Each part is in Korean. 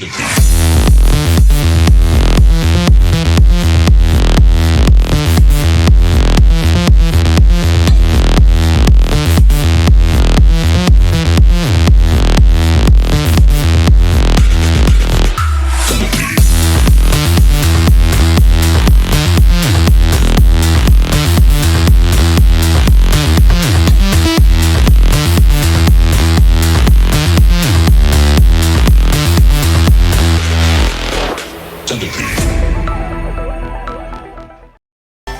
Underground.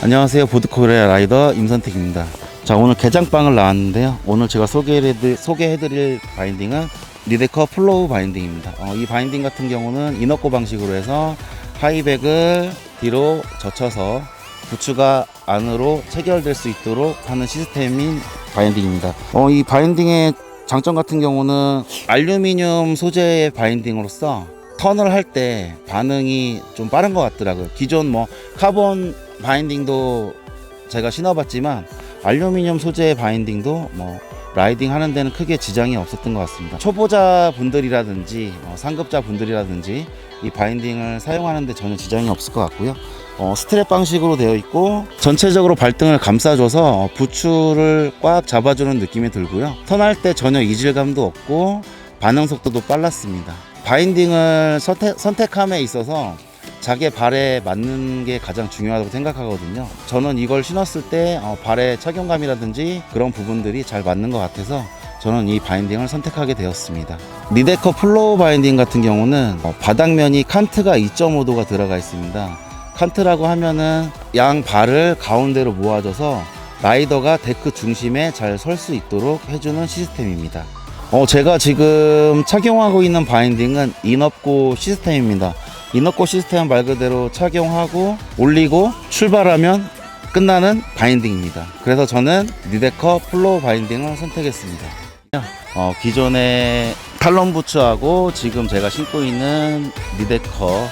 안녕하세요. 보드코리아 라이더 임선택입니다. 자 오늘 개장빵을 나왔는데요. 오늘 제가 소개해드릴, 소개해드릴 바인딩은 리데커 플로우 바인딩입니다. 어, 이 바인딩 같은 경우는 이너코 방식으로 해서 하이백을 뒤로 젖혀서 부츠가 안으로 체결될 수 있도록 하는 시스템인 바인딩입니다. 어, 이 바인딩의 장점 같은 경우는 알루미늄 소재의 바인딩으로서 턴을 할 때 반응이 좀 빠른 것 같더라고요. 기존 뭐 카본 바인딩도 제가 신어봤지만 알루미늄 소재의 바인딩도 뭐 라이딩 하는 데는 크게 지장이 없었던 것 같습니다. 초보자 분들이라든지 어, 상급자 분들이라든지 이 바인딩을 사용하는데 전혀 지장이 없을 것 같고요. 어, 스트랩 방식으로 되어 있고 전체적으로 발등을 감싸줘서 어, 부추를 꽉 잡아주는 느낌이 들고요. 턴할 때 전혀 이질감도 없고 반응 속도도 빨랐습니다. 바인딩을 선택, 선택 함에 있어서 자기 발에 맞는 게 가장 중요하다고 생각하거든요. 저는 이걸 신었을 때 어, 발의 착용감이라든지 그런 부분들이 잘 맞는 것 같아서 저는 이 바인딩을 선택하게 되었습니다. 리데커 플로우 바인딩 같은 경우는 어, 바닥면이 칸트가 2.5도가 들어가 있습니다. 칸트라고 하면은 양 발을 가운데로 모아줘서 라이더가 데크 중심에 잘 설 수 있도록 해주는 시스템입니다. 어, 제가 지금 착용하고 있는 바인딩은 인업고 시스템입니다. 인업고 시스템 말 그대로 착용하고 올리고 출발하면 끝나는 바인딩입니다. 그래서 저는 리데커 플로우 바인딩을 선택했습니다. 어, 기존의 탈론 부츠하고 지금 제가 신고 있는 리데커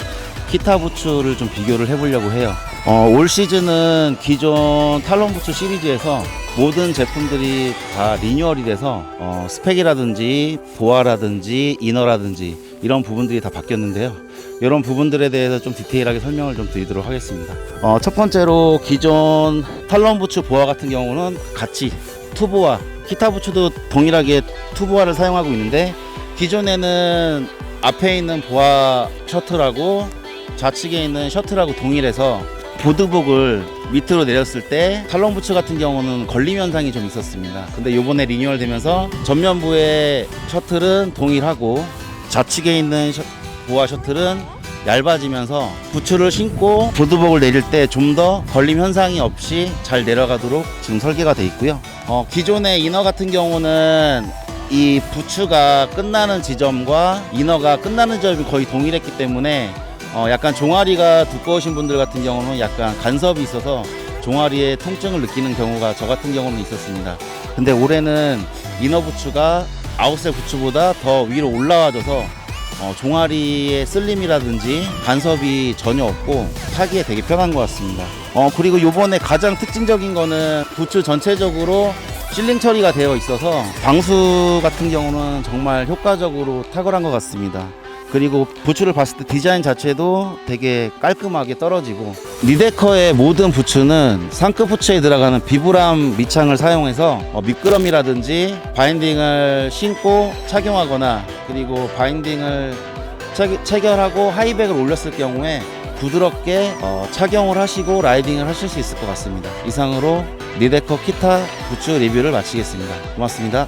키타 부츠를 좀 비교를 해보려고 해요. 어, 올 시즌은 기존 탈론 부츠 시리즈에서 모든 제품들이 다 리뉴얼이 돼서 어, 스펙이라든지 보아라든지 이너라든지 이런 부분들이 다 바뀌었는데요. 이런 부분들에 대해서 좀 디테일하게 설명을 좀 드리도록 하겠습니다. 어, 첫 번째로 기존 탈론 부츠 보아 같은 경우는 같이 투보아, 기타 부츠도 동일하게 투보아를 사용하고 있는데 기존에는 앞에 있는 보아 셔틀하고 좌측에 있는 셔틀하고 동일해서 보드복을 밑으로 내렸을 때 탈론 부츠 같은 경우는 걸림 현상이 좀 있었습니다. 근데 요번에 리뉴얼 되면서 전면부의 셔틀은 동일하고 좌측에 있는 셔- 보아 셔틀은 얇아지면서 부츠를 신고 보드복을 내릴 때 좀 더 걸림 현상이 없이 잘 내려가도록 지금 설계가 돼 있고요. 어, 기존의 이너 같은 경우는 이 부츠가 끝나는 지점과 이너가 끝나는 지점이 거의 동일했기 때문에 어, 약간 종아리가 두꺼우신 분들 같은 경우는 약간 간섭이 있어서 종아리에 통증을 느끼는 경우가 저 같은 경우는 있었습니다. 근데 올해는 이너 부츠가 아웃셀 부츠보다 더 위로 올라와줘서 어, 종아리의 쓸림이라든지 간섭이 전혀 없고 타기에 되게 편한 것 같습니다. 어, 그리고 요번에 가장 특징적인 거는 부츠 전체적으로 실링 처리가 되어 있어서 방수 같은 경우는 정말 효과적으로 탁월한 것 같습니다. 그리고 부츠를 봤을 때 디자인 자체도 되게 깔끔하게 떨어지고 리데커의 모든 부츠는 상급 부츠에 들어가는 비브람 밑창을 사용해서 어, 미끄럼이라든지 바인딩을 신고 착용하거나 그리고 바인딩을 체- 체결하고 하이백을 올렸을 경우에 부드럽게 어, 착용을 하시고 라이딩을 하실 수 있을 것 같습니다. 이상으로 리데커 키타 부츠 리뷰를 마치겠습니다. 고맙습니다.